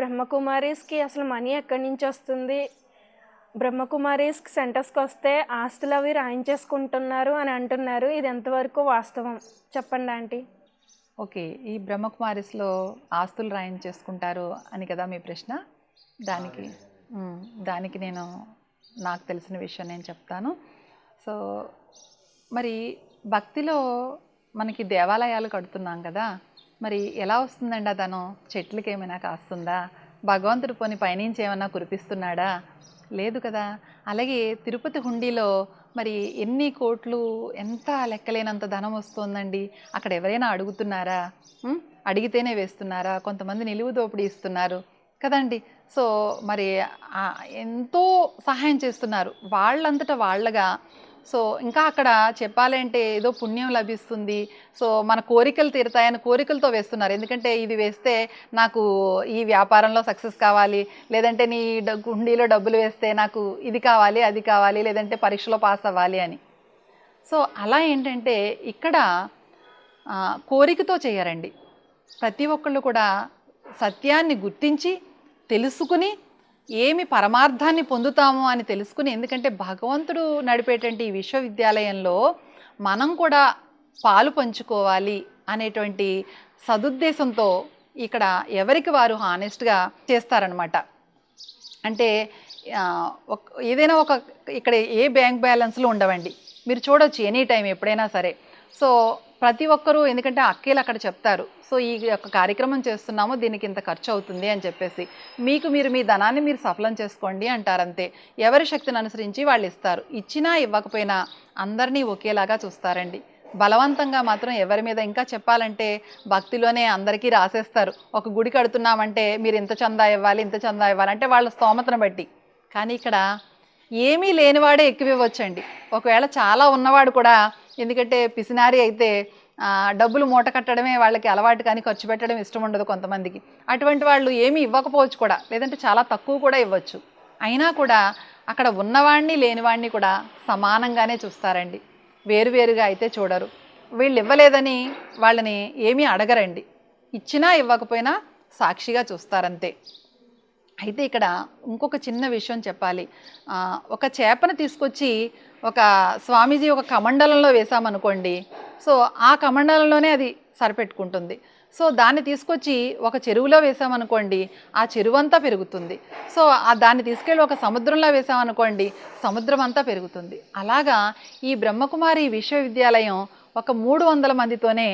బ్రహ్మకుమారీస్కి అసలు మనీ ఎక్కడి నుంచి వస్తుంది? బ్రహ్మకుమారీస్కి సెంటర్స్కి వస్తే ఆస్తులు అవి రాయించేసుకుంటున్నారు అని అంటున్నారు. ఇది ఎంతవరకు వాస్తవం? చెప్పండి ఆంటీ. ఓకే ఈ బ్రహ్మకుమారిస్లో ఆస్తులు రాయించేసుకుంటారు అని కదా మీ ప్రశ్న? దానికి దానికి నేను నాకు తెలిసిన విషయం నేను చెప్తాను. సో మరి భక్తిలో మనకి దేవాలయాలు కడుతున్నాం కదా మరి ఎలా వస్తుందండి ఆ ధనం చెట్లకి ఏమైనా కాస్తుందా? భగవంతుడు పోని పైనుంచి ఏమైనా కురిపిస్తున్నాడా? లేదు కదా. అలాగే తిరుపతి హుండీలో మరి ఎన్ని కోట్లు ఎంత లెక్కలేనంత ధనం వస్తుందండి? అక్కడ ఎవరైనా అడుగుతున్నారా? అడిగితేనే వేస్తున్నారా? కొంతమంది నిలువు దోపిడీ ఇస్తున్నారు కదండి. సో మరి ఎంతో సహాయం చేస్తున్నారు. వాళ్ళంతటా వాళ్ళగా సో ఇంకా అక్కడ చెప్పాలంటే ఏదో పుణ్యం లభిస్తుంది. సో మన కోరికలు తీరుతాయని కోరికలతో వేస్తున్నారు. ఎందుకంటే ఇది వేస్తే నాకు ఈ వ్యాపారంలో సక్సెస్ కావాలి. లేదంటే నీ డ- హుండీలో డబ్బులు వేస్తే నాకు ఇది కావాలి అది కావాలి లేదంటే పరీక్షలో పాస్ అవ్వాలి అని. సో అలా ఏంటంటే ఇక్కడ కోరికతో చేయరండి. ప్రతి ఒక్కళ్ళు కూడా సత్యాన్ని గుర్తించి తెలుసుకుని ఏమి పరమార్థాన్ని పొందుతాము అని తెలుసుకుని ఎందుకంటే భగవంతుడు నడిపేటువంటి ఈ విశ్వవిద్యాలయంలో మనం కూడా పాలు పంచుకోవాలి అనేటువంటి సదుద్దేశంతో ఇక్కడ ఎవరికి వారు హానెస్ట్గా చేస్తారనమాట అంటే ఏదైనా ఒక ఇక్కడ ఏ బ్యాంక్ బ్యాలెన్స్లు ఉండవండి. మీరు చూడొచ్చు ఎనీ టైం ఎప్పుడైనా సరే. సో ప్రతి ఒక్కరూ ఎందుకంటే అక్కేలు అక్కడ చెప్తారు. సో ఈ యొక్క కార్యక్రమం చేస్తున్నాము దీనికి ఇంత ఖర్చు అవుతుంది అని చెప్పేసి. మీకు మీరు మీ ధనాన్ని మీరు సఫలం చేసుకోండి అంటారంతే. ఎవరి శక్తిని అనుసరించి వాళ్ళు ఇస్తారు. ఇచ్చినా ఇవ్వకపోయినా అందరినీ ఒకేలాగా చూస్తారండి. బలవంతంగా మాత్రం ఎవరి మీద ఇంకా చెప్పాలంటే భక్తిలోనే అందరికీ రాసేస్తారు. ఒక గుడి కడుతున్నామంటే మీరు ఇంత చందా ఇవ్వాలి ఇంత చందా ఇవ్వాలి అంటే వాళ్ళ స్తోమతను బట్టి. కానీ ఇక్కడ ఏమీ లేనివాడే ఎక్కువివ్వచ్చండి. ఒకవేళ చాలా ఉన్నవాడు కూడా ఎందుకంటే పిసినారి అయితే డబ్బులు మూట కట్టడమే వాళ్ళకి అలవాటు కానీ ఖర్చు పెట్టడం ఇష్టం ఉండదు కొంతమందికి. అటువంటి వాళ్ళు ఏమీ ఇవ్వకపోవచ్చు కూడా లేదంటే చాలా తక్కువ కూడా ఇవ్వచ్చు. అయినా కూడా అక్కడ ఉన్నవాడిని లేనివాడిని కూడా సమానంగానే చూస్తారండి. వేరువేరుగా అయితే చూడరు. వీళ్ళు ఇవ్వలేదని వాళ్ళని ఏమీ అడగరండి. ఇచ్చినా ఇవ్వకపోయినా సాక్షిగా చూస్తారంతే. అయితే ఇక్కడ ఇంకొక చిన్న విషయం చెప్పాలి. ఒక చేపను తీసుకొచ్చి ఒక స్వామీజీ ఒక కమండలంలో వేసామనుకోండి సో ఆ కమండలంలోనే అది సరిపెట్టుకుంటుంది. సో దాన్ని తీసుకొచ్చి ఒక చెరువులో వేసామనుకోండి ఆ చెరువు అంతా పెరుగుతుంది. సో ఆ దాన్ని తీసుకెళ్ళి ఒక సముద్రంలో వేసామనుకోండి సముద్రం అంతా పెరుగుతుంది. అలాగా ఈ బ్రహ్మకుమారి విశ్వవిద్యాలయం ఒక మూడు వందల మందితోనే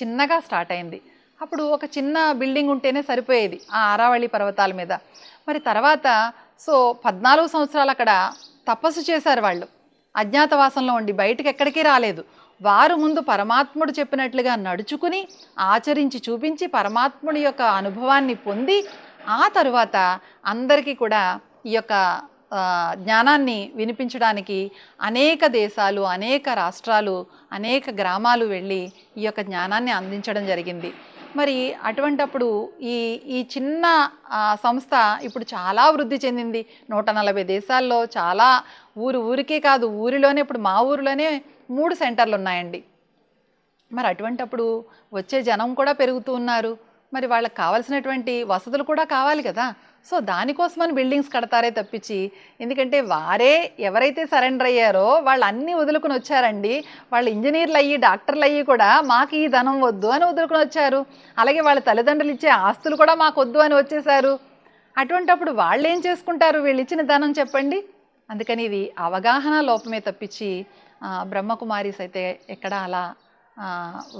చిన్నగా స్టార్ట్ అయింది. అప్పుడు ఒక చిన్న బిల్డింగ్ ఉంటేనే సరిపోయేది ఆ ఆరావళి పర్వతాల మీద. మరి తర్వాత సో పద్నాలుగు సంవత్సరాలు అక్కడ తపస్సు చేశారు వాళ్ళు. అజ్ఞాతవాసంలో ఉండి బయటకు ఎక్కడికి రాలేదు. వారు ముందు పరమాత్ముడు చెప్పినట్లుగా నడుచుకుని ఆచరించి చూపించి పరమాత్ముడి యొక్క అనుభవాన్ని పొంది ఆ తరువాత అందరికీ కూడా ఈ యొక్క జ్ఞానాన్ని వినిపించడానికి అనేక దేశాలు అనేక రాష్ట్రాలు అనేక గ్రామాలు వెళ్ళి ఈ యొక్క జ్ఞానాన్ని అందించడం జరిగింది. మరి అటువంటప్పుడు ఈ ఈ చిన్న సంస్థ ఇప్పుడు చాలా వృద్ధి చెందింది. నూట నలభై దేశాల్లో చాలా ఊరు ఊరికే కాదు ఊరిలోనే ఇప్పుడు మా ఊరిలోనే మూడు సెంటర్లు ఉన్నాయండి. మరి అటువంటప్పుడు వచ్చే జనం కూడా పెరుగుతూ ఉన్నారు. మరి వాళ్ళకి కావాల్సినటువంటి వసతులు కూడా కావాలి కదా. సో దానికోసమని బిల్డింగ్స్ కడతారే తప్పించి ఎందుకంటే వారే ఎవరైతే సరెండర్ అయ్యారో వాళ్ళు అన్నీ వదులుకుని వచ్చారండి. వాళ్ళు ఇంజనీర్లు అయ్యి డాక్టర్లు అయ్యి కూడా మాకు ఈ ధనం వద్దు అని వదులుకుని వచ్చారు. అలాగే వాళ్ళ తల్లిదండ్రులు ఇచ్చే ఆస్తులు కూడా మాకు వద్దు అని వచ్చేసారు అటువంటప్పుడు వాళ్ళు ఏం చేసుకుంటారు? వీళ్ళు ఇచ్చిన ధనం చెప్పండి. అందుకని ఇది అవగాహన లోపమే తప్పించి బ్రహ్మకుమారీస్ అయితే ఎక్కడ అలా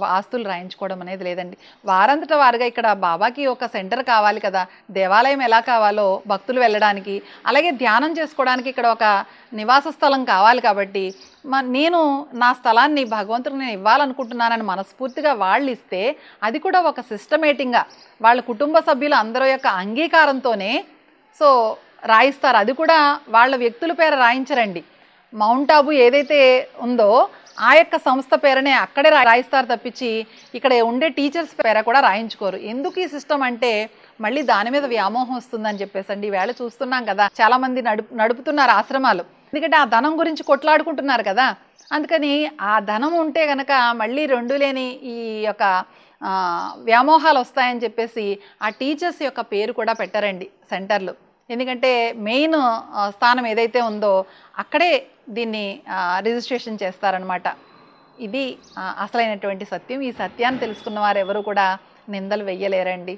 ఆస్తులు రాయించుకోవడం అనేది లేదండి. వారంతట వారుగా ఇక్కడ బాబాకి ఒక సెంటర్ కావాలి కదా దేవాలయం ఎలా కావాలో భక్తులు వెళ్ళడానికి అలాగే ధ్యానం చేసుకోవడానికి ఇక్కడ ఒక నివాస స్థలం కావాలి కాబట్టి మ- నేను నా స్థలాన్ని భగవంతుడు నేను ఇవ్వాలనుకుంటున్నానని మనస్ఫూర్తిగా వాళ్ళు ఇస్తే అది కూడా ఒక సిస్టమేటింగ్గా వాళ్ళ కుటుంబ సభ్యులు అందరూ యొక్క అంగీకారంతోనే సో రాయిస్తారు. అది కూడా వాళ్ళ వ్యక్తుల పేర రాయించరండి. మౌంట్ ఆబు ఏదైతే ఉందో ఆ యొక్క సంస్థ పేరునే అక్కడే రా- రాయిస్తారు తప్పించి ఇక్కడ ఉండే టీచర్స్ పేర కూడా రాయించుకోరు. ఎందుకు ఈ సిస్టమ్ అంటే మళ్ళీ దాని మీద వ్యామోహం వస్తుందని చెప్పేసి అండి ఈవేళ చూస్తున్నాం కదా చాలా మంది నడుపు నడుపుతున్నారు ఆశ్రమాలు. ఎందుకంటే ఆ ధనం గురించి కొట్లాడుకుంటున్నారు కదా. అందుకని ఆ ధనం ఉంటే గనక మళ్ళీ రెండు లేని ఈ యొక్క వ్యామోహాలు వస్తాయని చెప్పేసి ఆ టీచర్స్ యొక్క పేరు కూడా పెట్టారండి సెంటర్లు. ఎందుకంటే మెయిన్ స్థానం ఏదైతే ఉందో అక్కడే దీన్ని రిజిస్ట్రేషన్ చేస్తారనమాట ఇది అసలైనటువంటి సత్యం. ఈ సత్యాన్ని తెలుసుకున్న వారు ఎవరు కూడా నిందలు వెయ్యలేరండి.